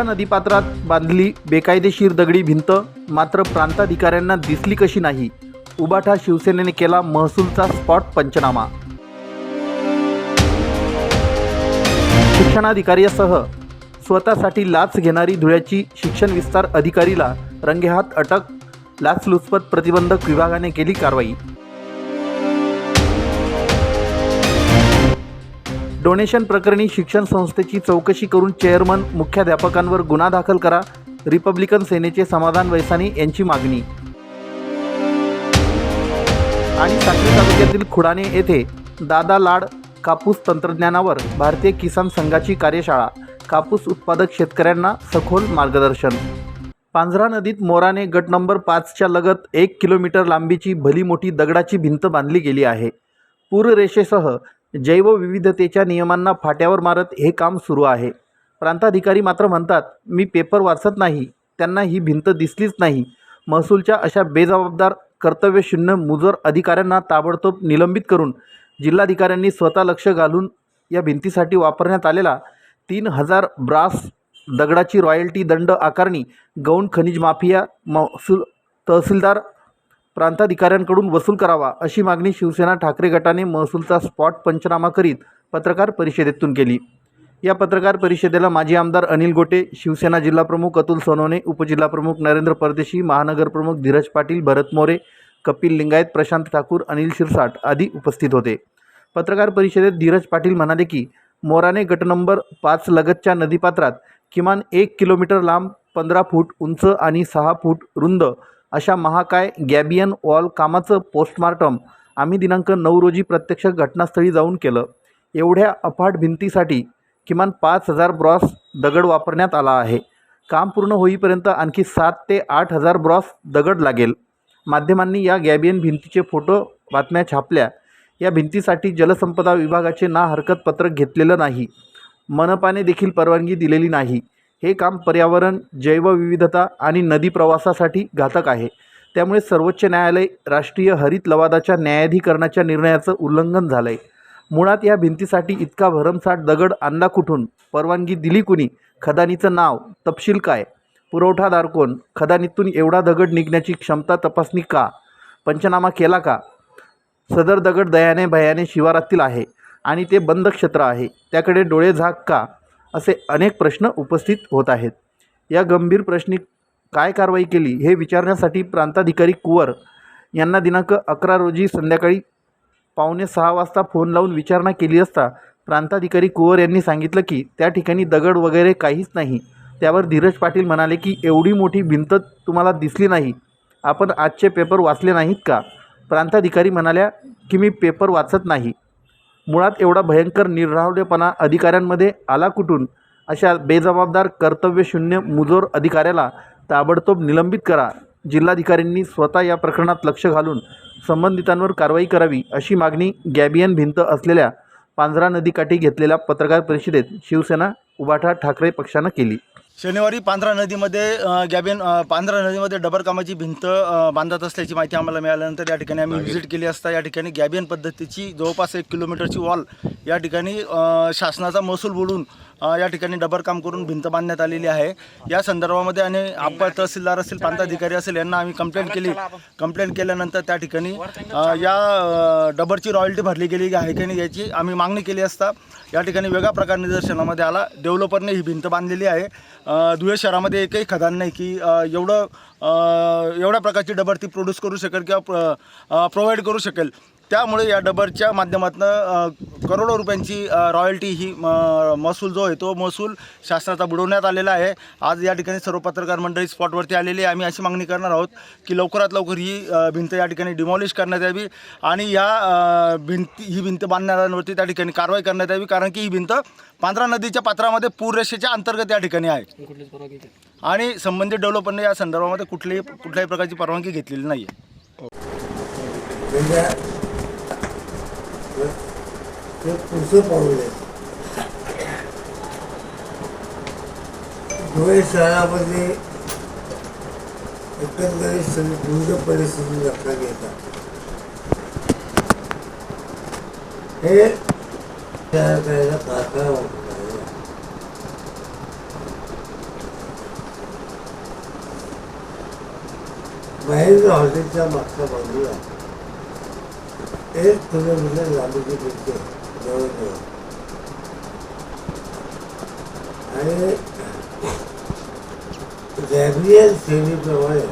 वर्धा नदीपात्रात बांधली बेकायदेशीर दगडी भिंत मात्र प्रांताधिकाऱ्यांना दिसली कशी नाही. उबाठा शिवसेनेने केला महसूलचा स्पॉट पंचनामा. शिक्षणाधिकाऱ्यासह स्वतःसाठी लाच घेणारी धुळ्याची शिक्षण विस्तार अधिकारीला रंगेहात अटक लाचलुचपत प्रतिबंधक विभागाने केली कारवाई. डोनेशन प्रकरणी शिक्षण संस्थेची चौकशी करून चेअरमन मुख्याध्यापकांवर गुन्हा दाखल करा. रिपब्लिकन सेनेचे समाधान वैसानी यांची मागणी. आणि साक्री तालुक्यातील खुडाणे येथे दादा लाड कापूस तंत्रज्ञानावर भारतीय किसान संघाची कार्यशाळा. कापूस उत्पादक शेतकऱ्यांना सखोल मार्गदर्शन. पांझरा नदीत मोराने गट नंबर पाचच्या लगत एक किलोमीटर लांबीची भली मोठी दगडाची भिंत बांधली गेली आहे. पूररेषेसह जैवविविधतेच्या नियमांना फाट्यावर मारत हे काम सुरू आहे. प्रांताधिकारी मात्र म्हणतात मी पेपर वाचत नाही त्यांना ही भिंत दिसलीच नाही. महसूलच्या अशा बेजबाबदार कर्तव्यशून्य मुजर अधिकाऱ्यांना ताबडतोब निलंबित करून जिल्हाधिकाऱ्यांनी स्वतः लक्ष घालून या भिंतीसाठी वापरण्यात आलेला तीन हजार ब्रास दगडाची रॉयल्टी दंड आकारणी गौण खनिज माफिया महसूल तहसीलदार प्रांताधिकाऱ्यांकडून वसूल करावा अशी मागणी शिवसेना ठाकरे गटाने महसूलचा स्पॉट पंचनामा करीत पत्रकार परिषदेतून केली. या पत्रकार परिषदेला माजी आमदार अनिल गोटे शिवसेना जिल्हाप्रमुख अतुल सोनवणे उपजिल्हाप्रमुख नरेंद्र परदेशी महानगरप्रमुख धीरज पाटील भरत मोरे कपिल लिंगायत प्रशांत ठाकूर अनिल शिरसाट आदी उपस्थित होते. पत्रकार परिषदेत धीरज पाटील म्हणाले की मोराने गट नंबर पाच लगतच्या नदीपात्रात किमान एक किलोमीटर लांब पंधरा फूट उंच आणि सहा फूट रुंद अशा महाकाय गॅबियन वॉल कामाचं पोस्टमार्टम आम्ही दिनांक नऊ रोजी प्रत्यक्ष घटनास्थळी जाऊन केलं. एवढ्या अफाट भिंतीसाठी किमान पाच हजार ब्रॉस दगड वापरण्यात आला आहे. काम पूर्ण होईपर्यंत आणखी सात ते आठ हजार ब्रॉस दगड लागेल. माध्यमांनी या गॅबियन भिंतीचे फोटो बातम्या छापल्या. या भिंतीसाठी जलसंपदा विभागाचे ना हरकत पत्रक घेतलेलं नाही. मनपाने देखील परवानगी दिलेली नाही. हे काम पर्यावरण जैवविविधता आणि नदी प्रवासासाठी घातक आहे. त्यामुळे सर्वोच्च न्यायालय राष्ट्रीय हरित लवादाच्या न्यायाधिकरणाच्या निर्णयाचं उल्लंघन झालं आहे मुळात या भिंतीसाठी इतका भरमसाठ दगड आणला कुठून? परवानगी दिली कुणी? खदानीचं नाव तपशील काय? पुरवठादार कोण? खदानीतून एवढा दगड निघण्याची क्षमता तपासणी का? पंचनामा केला का? सदर दगड दयाने भयाने शिवारातील आहे आणि ते बंद क्षेत्र आहे. त्याकडे डोळे झाक का? असे अनेक प्रश्न उपस्थित होत आहेत. या गंभीर प्रश्नी काय कारवाई केली हे विचारण्यासाठी प्रांताधिकारी कुवर यांना दिनांक अकरा रोजी संध्याकाळी पावणे सहा वाजता फोन लावून विचारणा केली असता प्रांताधिकारी कुवर यांनी सांगितलं की त्या ठिकाणी दगड वगैरे काहीच नाही. त्यावर धीरज पाटील म्हणाले की एवढी मोठी भिंत तुम्हाला दिसली नाही. आपण आजचे पेपर वाचले नाहीत का? प्रांताधिकारी म्हणाल्या की मी पेपर वाचत नाही. मुळात एवढा भयंकर निर्रावलेपणा अधिकाऱ्यांमध्ये आला कुठून? अशा बेजबाबदार कर्तव्यशून्य मुजोर अधिकाऱ्याला ताबडतोब निलंबित करा. जिल्हाधिकाऱ्यांनी स्वतः या प्रकरणात लक्ष घालून संबंधितांवर कारवाई करावी अशी मागणी गॅबियन भिंत असलेल्या पांझरा नदीकाठी घेतलेल्या पत्रकार परिषदेत शिवसेना उबाठा ठाकरे पक्षानं केली. शनिवारी पांढरा नदीमध्ये गॅबिन पांढरा नदीमध्ये डबर कामाची भिंत बांधत असल्याची माहिती आम्हाला मिळाल्यानंतर या ठिकाणी आम्ही व्हिजिट केली असता. या ठिकाणी गॅबियन पद्धतीची जवळपास एक किलोमीटरची वॉल या ठिकाणी शासनाचा महसूल बुडून अ, या ठिकाणी डबर काम करून भिंत बांधण्यात आलेली आहे. या संदर्भामध्ये आणि अप्पर तहसीलदार असेल प्रांताधिकारी असेल यांना आम्ही कंप्लेंट केली. कंप्लेंट केल्यानंतर त्या ठिकाणी या डबरची रॉयल्टी भरली गेली आहे की नाही याची आम्ही मागणी केली असता या ठिकाणी वेगळा प्रकार निदर्शनामध्ये आला. डेव्हलपरने ही भिंत बांधलेली आहे. धुळे शहरामध्ये एकही खदान नाही की एवढं एवढ्या प्रकारची डबर ती प्रोड्यूस करू शकेल किंवा प्रोव्हाइड करू शकेल. त्यामुळे या डबरच्या माध्यमातून करोडो रुपयांची रॉयल्टी ही म- महसूल जो आहे तो महसूल शासनाचा बुडवण्यात आलेला आहे. आज या ठिकाणी सर्व पत्रकार मंडळी स्पॉटवरती आलेली आहे. आम्ही अशी मागणी करणार आहोत की लवकरात लवकर ही भिंत या ठिकाणी डिमॉलिश करण्यात यावी आणि या भिंत भिंती ही भिंत बांधणाऱ्यांवरती त्या ठिकाणी कारवाई करण्यात यावी कारण की ही भिंत पांढरा नदीच्या पात्रामध्ये पूररेषेच्या अंतर्गत या ठिकाणी आहे. आणि संबंधित डेव्हलपरने या संदर्भामध्ये कुठलीही कुठल्याही प्रकारची परवानगी घेतलेली नाही आहे ते पुढचं पाहू द्यायचं धुळे शहरामध्ये एकंदरीत सगळी विविध परिस्थिती लक्षात घेतात. हे तयार करायला कारखाना होतो बाहेर हॉटेलच्या मागच्या बाजूला. एक किलोमीटर लांबीची भिंत आहे, जवळजवळ आणि गॅब्रियल थेरीप्रमाणे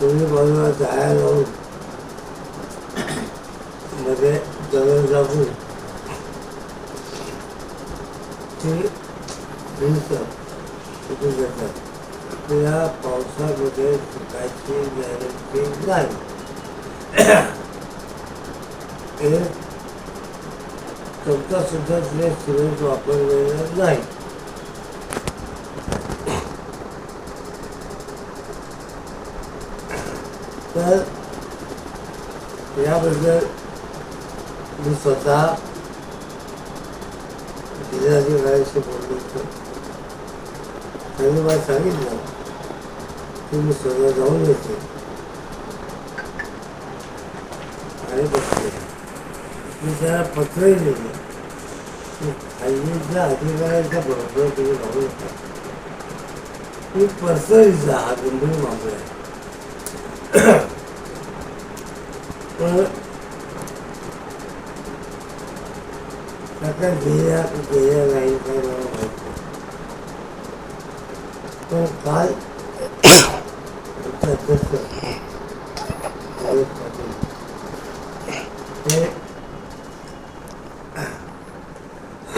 तुम्ही बाजूला जाया लावून मध्ये दगड दाबून ते भिंत तिथे जातात या पावसामध्ये सुकायची गॅरंटी नाही हे चौथा सुद्धा तिथे सिमेंट वापरलेलं नाही. तर याबद्दल मी स्वतः जिल्हाधिकाऱ्याशी बोललो होतो. त्यांनी मला सांगितलं की मी स्वतः जाऊन येते आणि बघते मी त्याला पत्रही लिहिलं की खाल्लीच्या अधिकाऱ्यांच्या बरोबर तुम्ही जाऊ नका तुम्ही पर्सनली जा हा गंभीर मामला आहे पण आता गेल्या गेल्या नाही काय मला माहीत नाही पण काल आमचे अध्यक्ष जयंत पाटील हे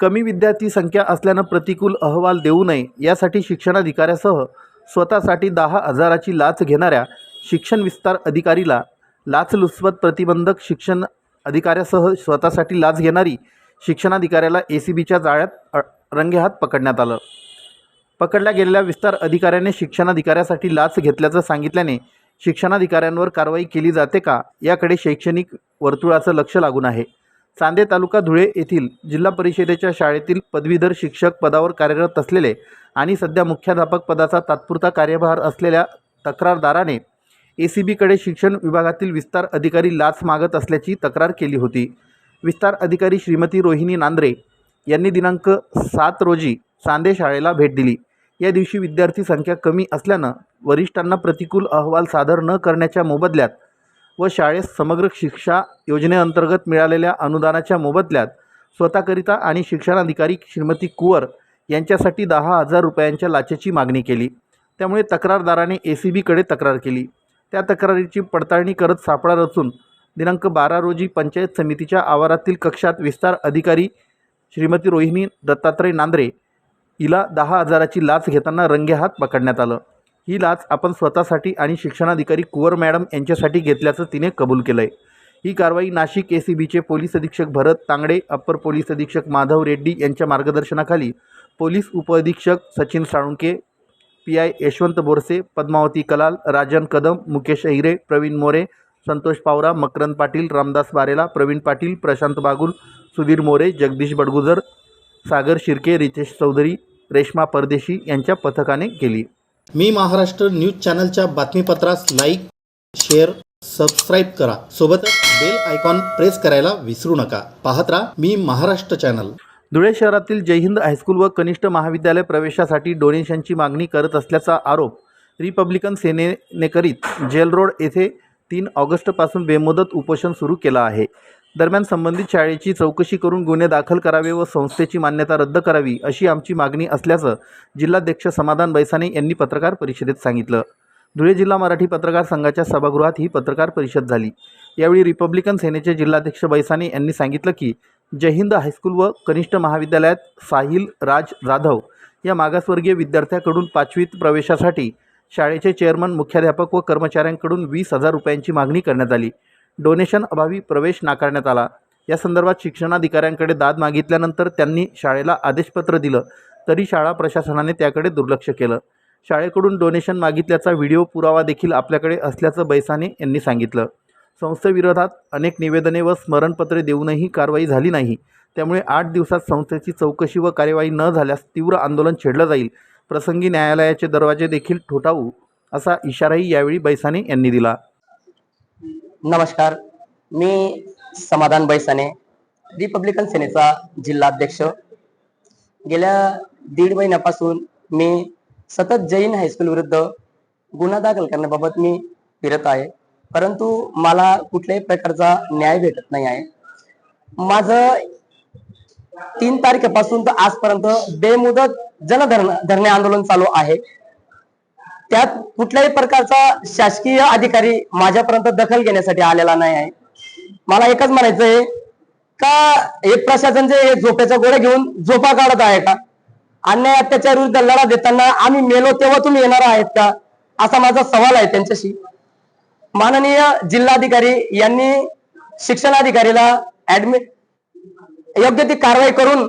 कमी विद्यार्थी संख्या असल्यानं प्रतिकूल अहवाल देऊ नये यासाठी शिक्षणाधिकाऱ्यासह स्वतःसाठी दहा हजाराची लाच घेणाऱ्या शिक्षण विस्तार अधिकारीला लाचलुचपत प्रतिबंधक शिक्षण अधिकाऱ्यासह स्वतःसाठी लाच घेणारी शिक्षणाधिकाऱ्याला ए सी बीच्या जाळ्यात अ- रंगेहात पकडण्यात आलं. पकडल्या गेलेल्या विस्तार अधिकाऱ्याने शिक्षणाधिकाऱ्यासाठी लाच घेतल्याचं सांगितल्याने शिक्षणाधिकाऱ्यांवर कारवाई केली जाते का? याकडे शैक्षणिक वर्तुळाचं लक्ष लागून आहे. चांदे तालुका धुळे येथील जिल्हा परिषदेच्या शाळेतील पदवीधर शिक्षक पदावर कार्यरत असलेले आणि सध्या मुख्याध्यापक पदाचा तात्पुरता कार्यभार असलेल्या तक्रारदाराने ए सी बीकडे शिक्षण विभागातील विस्तार अधिकारी लाच मागत असल्याची तक्रार केली होती. विस्तार अधिकारी श्रीमती रोहिणी नांद्रे यांनी दिनांक सात रोजी चांदे शाळेला भेट दिली. या दिवशी विद्यार्थी संख्या कमी असल्यानं वरिष्ठांना प्रतिकूल अहवाल सादर न करण्याच्या मोबदल्यात व शाळेस समग्र शिक्षा योजनेअंतर्गत मिळालेल्या अनुदानाच्या मोबदल्यात स्वतःकरिता आणि शिक्षणाधिकारी श्रीमती कुवर यांच्यासाठी दहा हजार रुपयांच्या लाचेची मागणी केली. त्यामुळे तक्रारदाराने ए सी बीकडे तक्रार केली. त्या तक्रारीची पडताळणी करत सापळा रचून दिनांक बारा रोजी पंचायत समितीच्या आवारातील कक्षात विस्तार अधिकारी श्रीमती रोहिणी दत्तात्रय नांद्रे हिला दहा हजाराची लाच घेताना रंगेहात पकडण्यात आलं. ही लाच आपण स्वतःसाठी आणि शिक्षणाधिकारी कुवर मॅडम यांच्यासाठी घेतल्याचं तिने कबूल केलं आहे ही कारवाई नाशिक ए सी बीचे पोलीस अधीक्षक भरत तांगडे अप्पर पोलीस अधीक्षक माधव रेड्डी यांच्या मार्गदर्शनाखाली पोलीस उपअधीक्षक सचिन साळुंके पी आय यशवंत बोरसे पद्मावती कलाल राजन कदम मुकेश अहिरे प्रवीण मोरे संतोष पावरा मकरंद पाटील रामदास बारेला प्रवीण पाटील प्रशांत बागुल सुधीर मोरे जगदीश बडगुजर सागर शिर्के रितेश चौधरी रेश्मा परदेशी यांच्या पथकाने केली. मी महाराष्ट्र न्यूज चॅनलच्या बातमीपत्रास लाईक शेअर सबस्क्राईब करा. सोबतच बेल आयकॉन प्रेस करायला विसरू नका. पाहत राहा मी महाराष्ट्र चॅनल. धुळे शहरातील जयहिंद हायस्कूल व कनिष्ठ महाविद्यालय प्रवेशासाठी डोनेशनची मागणी करत असल्याचा आरोप रिपब्लिकन सेनेने करीत. जेल रोड येथे तीन ऑगस्टपासून बेमुदत उपोषण सुरू केलं आहे. दरम्यान संबंधित शाळेची चौकशी करून गुन्हे दाखल करावे व संस्थेची मान्यता रद्द करावी अशी आमची मागणी असल्याचं जिल्हाध्यक्ष समाधान बैसाने यांनी पत्रकार परिषदेत सांगितलं. धुळे जिल्हा मराठी पत्रकार संघाच्या सभागृहात ही पत्रकार परिषद झाली. यावेळी रिपब्लिकन सेनेचे जिल्हाध्यक्ष बैसाने यांनी सांगितलं की जयहिंद हायस्कूल व कनिष्ठ महाविद्यालयात साहिल राज जाधव या मागासवर्गीय विद्यार्थ्याकडून पाचवीत प्रवेशासाठी शाळेचे चेअरमन मुख्याध्यापक व कर्मचाऱ्यांकडून वीस हजार रुपयांची मागणी करण्यात आली. डोनेशन अभावी प्रवेश नाकारण्यात आला. या संदर्भात शिक्षणाधिकाऱ्यांकडे दाद मागितल्यानंतर त्यांनी शाळेला आदेशपत्र दिलं तरी शाळा प्रशासनाने त्याकडे दुर्लक्ष केलं. शाळेकडून डोनेशन मागितल्याचा व्हिडिओ पुरावा देखील आपल्याकडे असल्याचं बैसाने यांनी सांगितलं. संस्थेविरोधात अनेक निवेदने व स्मरणपत्रे देऊनही कारवाई झाली नाही. त्यामुळे आठ दिवसात संस्थेची चौकशी व कार्यवाही न झाल्यास तीव्र आंदोलन छेडलं जाईल. प्रसंगी न्यायालयाचे दरवाजे देखील ठोठावू असा इशाराही यावेळी बैसाने यांनी दिला. नमस्कार. मी समाधान बैसाने रिपब्लिकन सेनेचा जिल्हाध्यक्ष. गेल्या दीड महिन्यापासून मी सतत जैन हायस्कूल विरुद्ध गुन्हा दाखल करण्याबाबत मी फिरत आहे. परंतु मला कुठल्याही प्रकारचा न्याय भेटत नाही आहे. माझं तीन तारखेपासून तर आजपर्यंत बेमुदत जनधरण धरणे आंदोलन चालू आहे. त्यात कुठल्याही प्रकारचा शासकीय अधिकारी माझ्यापर्यंत दखल घेण्यासाठी आलेला नाही आहे. मला एकच म्हणायचं आहे का हे प्रशासन जे हे गोळ्या घेऊन झोपा काढत आहे का? अन्याय अत्याचार विरुद्ध लढा देताना आम्ही मेलो तेव्हा तुम्ही येणार आहेत का? असा माझा सवाल आहे त्यांच्याशी. माननीय जिल्हाधिकारी यांनी शिक्षणाधिकारीला ऍडमिट योग्य ती कारवाई करून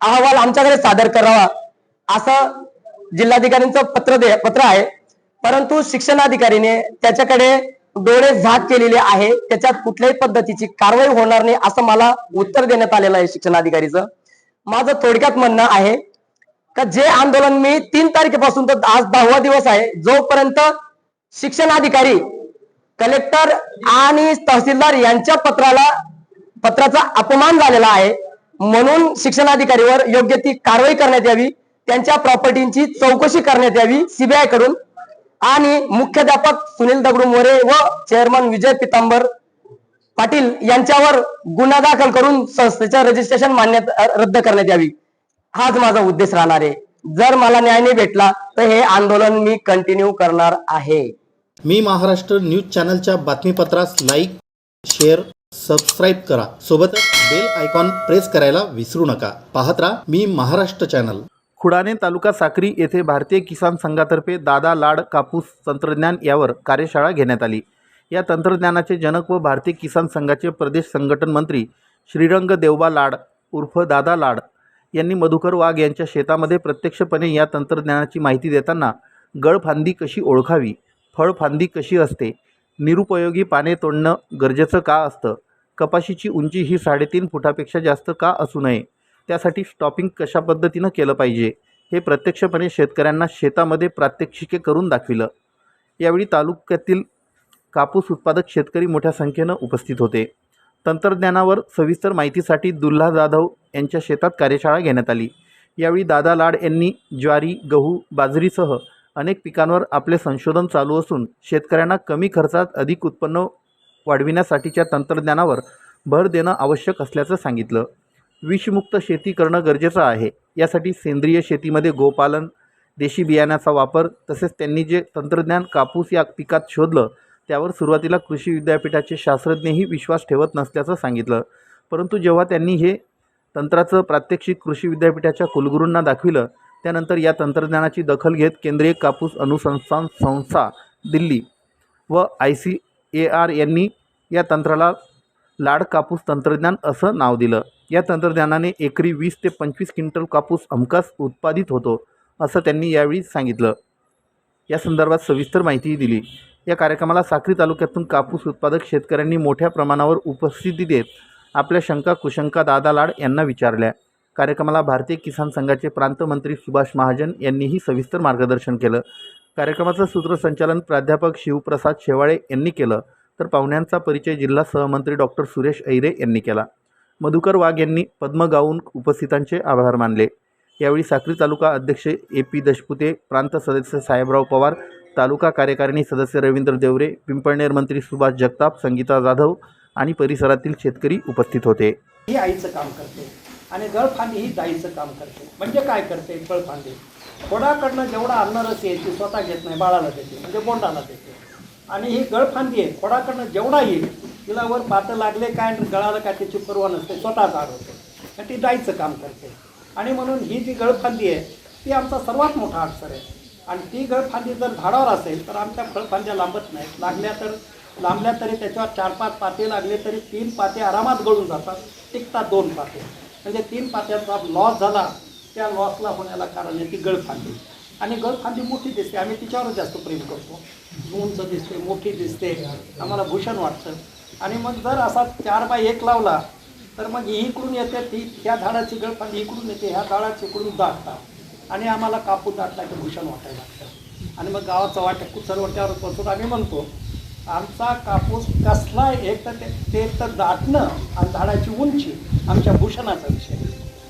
अहवाल आमच्याकडे सादर करावा असं जिल्हाधिकाऱ्यांचं पत्र दे पत्र आहे. परंतु शिक्षणाधिकारीने त्याच्याकडे डोळे झाक केलेले आहे. त्याच्यात कुठल्याही पद्धतीची कारवाई होणार नाही असं मला उत्तर देण्यात आलेलं आहे शिक्षणाधिकारीचं. माझं थोडक्यात म्हणणं आहे का जे आंदोलन मी तीन तारखेपासून तर आज दहावा दिवस आहे. जोपर्यंत शिक्षणाधिकारी कलेक्टर आणि तहसीलदार यांच्या पत्राला पत्राचा अपमान झालेला आहे म्हणून शिक्षणाधिकारीवर योग्य ती कारवाई करण्यात यावी. त्यांच्या प्रॉपर्टींची चौकशी करण्यात यावी सीबीआयकडून. आणि मुख्याध्यापक सुनील दगडू मोरे व चेअरमन विजय पितांबर पाटील यांच्यावर गुन्हा दाखल करून संस्थेचं रजिस्ट्रेशन मान्यता रद्द करण्यात यावी. हाच माझा उद्देश राहणार आहे. जर मला न्याय नाही भेटला तर हे आंदोलन मी कंटिन्यू करणार आहे. मी महाराष्ट्र न्यूज चॅनलच्या बातमीपत्रास लाईक शेअर सबस्क्राईब करा. सोबतच बेल आयकॉन प्रेस करायला विसरू नका. पाहत राहा मी महाराष्ट्र चॅनल. खुडाणे तालुका साक्री येथे भारतीय किसान संघातर्फे दादा लाड कापूस तंत्रज्ञान यावर कार्यशाळा घेण्यात आली. या तंत्रज्ञानाचे जनक व भारतीय किसान संघाचे प्रदेश संघटन मंत्री श्रीरंग देवबा लाड उर्फ दादा लाड यांनी मधुकर वाघ यांच्या शेतामध्ये प्रत्यक्षपणे या तंत्रज्ञानाची माहिती देताना गळफांदी कशी ओळखावी फळफांदी कशी असते निरुपयोगी पाने तोडणं गरजेचं का असतं कपाशीची उंची ही साडेतीन फुटापेक्षा जास्त का असू नये त्यासाठी स्टॉपिंग कशा पद्धतीनं केलं पाहिजे हे प्रत्यक्षपणे शेतकऱ्यांना शेतामध्ये प्रात्यक्षिके करून दाखविलं. यावेळी तालुक्यातील कापूस उत्पादक शेतकरी मोठ्या संख्येनं उपस्थित होते. तंत्रज्ञानावर सविस्तर माहितीसाठी दुल्हा जाधव यांच्या शेतात कार्यशाळा घेण्यात आली. यावेळी दादा लाड यांनी ज्वारी गहू बाजरीसह अनेक पिकांवर आपले संशोधन चालू असून शेतकऱ्यांना कमी खर्चात अधिक उत्पन्न वाढविण्यासाठीच्या तंत्रज्ञानावर भर देणं आवश्यक असल्याचं सांगितलं. विषमुक्त शेती करणं गरजेचं आहे. यासाठी सेंद्रिय शेतीमध्ये गोपालन देशी बियाण्याचा वापर तसेच त्यांनी जे तंत्रज्ञान कापूस या पिकात शोधलं त्यावर सुरुवातीला कृषी विद्यापीठाचे शास्त्रज्ञही विश्वास ठेवत नसल्याचं सांगितलं. परंतु जेव्हा त्यांनी हे तंत्राचं प्रात्यक्षिक कृषी विद्यापीठाच्या कुलगुरूंना दाखविलं त्यानंतर या तंत्रज्ञानाची दखल घेत केंद्रीय कापूस अनुसंधान संस्था दिल्ली व आय सी ए आर यांनी या तंत्राला लाड कापूस तंत्रज्ञान असं नाव दिलं. या तंत्रज्ञानाने एकरी वीस ते पंचवीस क्विंटल कापूस हमखास उत्पादित होतो असं त्यांनी यावेळी सांगितलं. या संदर्भात सविस्तर माहितीही दिली. या कार्यक्रमाला साक्री तालुक्यातून कापूस उत्पादक शेतकऱ्यांनी मोठ्या प्रमाणावर उपस्थिती देत आपल्या शंका कुशंका दादा लाड यांना विचारल्या. कार्यक्रमाला भारतीय किसान संघाचे प्रांतमंत्री सुभाष महाजन यांनीही सविस्तर मार्गदर्शन केलं. कार्यक्रमाचं सूत्रसंचालन प्राध्यापक शिवप्रसाद शेवाळे यांनी केलं. तर पाहुण्यांचा परिचय जिल्हा सहमंत्री डॉक्टर सुरेश ऐरे यांनी केला. मधुकर वाघ यांनी पद्म गाऊन उपस्थितांचे आभार मानले. यावेळी साक्री तालुका अध्यक्ष ए पी दशपुते प्रांत सदस्य साहेबराव पवार तालुका कार्यकारिणी सदस्य रवींद्र देवरे पिंपळनेर मंत्री सुभाष जगताप संगीता जाधव आणि परिसरातील शेतकरी उपस्थित होते. ही आईचं काम करते आणि गळफांदी ही दाईचं काम करते. म्हणजे काय करते? गळफांदी. खोडाकडनं जेवढा अन्न रस येते स्वतः घेत नाही बाळाला देते म्हणजे बोंडाला देते. आणि ही गळफांदी आहे. खोडाकडनं जेवढा येईल तिला वर पातं लागले काय आणि गळाला काय त्याची पर्वा नसते. स्वतः झाड होते आणि ती जायचं काम करते. आणि म्हणून ही जी गळफांदी आहे ती आमचा सर्वात मोठा अडसर आहे. आणि ती गळफांदी जर झाडावर असेल तर आमच्या फळफांद्या लांबत नाहीत. लागल्या तर लांबल्या तरी त्याच्यावर चार पाच पाते लागले तरी तीन पाते आरामात गळून जातात. टिकतात दोन पाते. म्हणजे तीन पात्यांचा लॉस झाला त्या लॉसला होण्याला कारण आहे ती गळफांदी आणि गळफांदी मोठी दिसते. आम्ही तिच्यावर जास्त प्रेम करतो. उंच दिसते मोठी दिसते. आम्हाला भूषण वाटतं. आणि मग जर असा चार बाय एक लावला तर मग ही इकडून येते ती ह्या झाडाची गळफांदी इकडून येते ह्या झाडाची इकडून दाटतात आणि आम्हाला कापूस दाटला की भूषण वाटायला लागतं. आणि मग गावाचं वाट कुचरवट्यावर बसून आम्ही म्हणतो आमचा कापूस कसला एक तर ते ते तर दाटणं आणि झाडाची उंची आमच्या भूषणाचा विषय.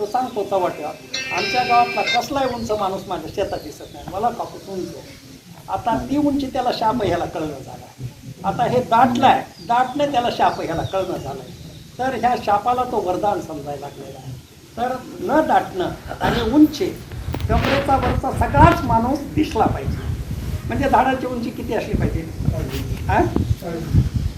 तो सांगतो चव्हाट्यावर आमच्या गावातला कसलाही उंच माणूस माझ्या शेतात दिसत नाही. मला कापूस उंच. आता ती उंची त्याला शाप ह्याला कळणं झाला. आता हे दाटलं आहे दाटणं त्याला शाप ह्याला कळणं झालंय. तर ह्या शापाला तो वरदान समजायला लागलेला आहे. तर न दाटणं आणि उंची कमरेचा वरचा सगळाच माणूस दिसला पाहिजे. म्हणजे झाडाची उंची किती असली पाहिजे?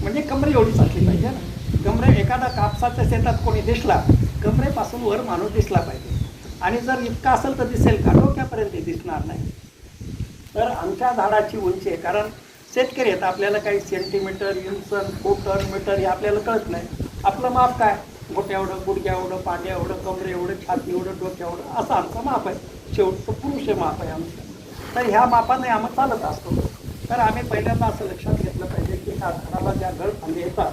म्हणजे कमरे एवढीच असली पाहिजे ना. कमरे एखादा कापसाच्या शेतात कोणी दिसला कमरेपासून वर माणूस दिसला पाहिजे. आणि जर इतका असेल तर दिसेल का? डोक्यापर्यंत दिसणार नाही. तर आमच्या झाडाची उंची आहे. कारण शेतकरी आहेत आपल्याला काही सेंटीमीटर इंचन फुटन मीटर हे आपल्याला कळत नाही. आपलं माप काय? गोट्या एवढं गुडघ्या एवढं पांड्या एवढं कमरे एवढं छाती एवढं डोक्या एवढं असं आमचं माप आहे. शेवटचं पुरुष आहे माप आहे आमचं. तर ह्या मापाने आम्ही चालत असतो. तर आम्ही पहिल्यांदा असं लक्षात घेतलं पाहिजे की ह्या झाडाला ज्या गळफांदी येतात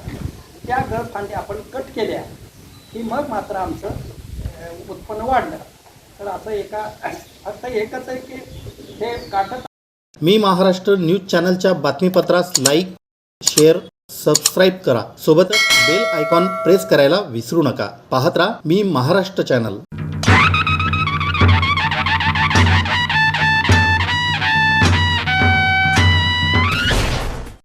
त्या गळफांदी आपण कट केल्या. की मग मात्र आमचं उत्पन्न वाढलं. तर असं एका फक्त एकच आहे की हे काटत मी महाराष्ट्र न्यूज चॅनलच्या बातमीपत्रास लाईक शेअर सबस्क्राईब करा. सोबतच बेल आयकॉन प्रेस करायला विसरू नका. पाहत राहा मी महाराष्ट्र चॅनल.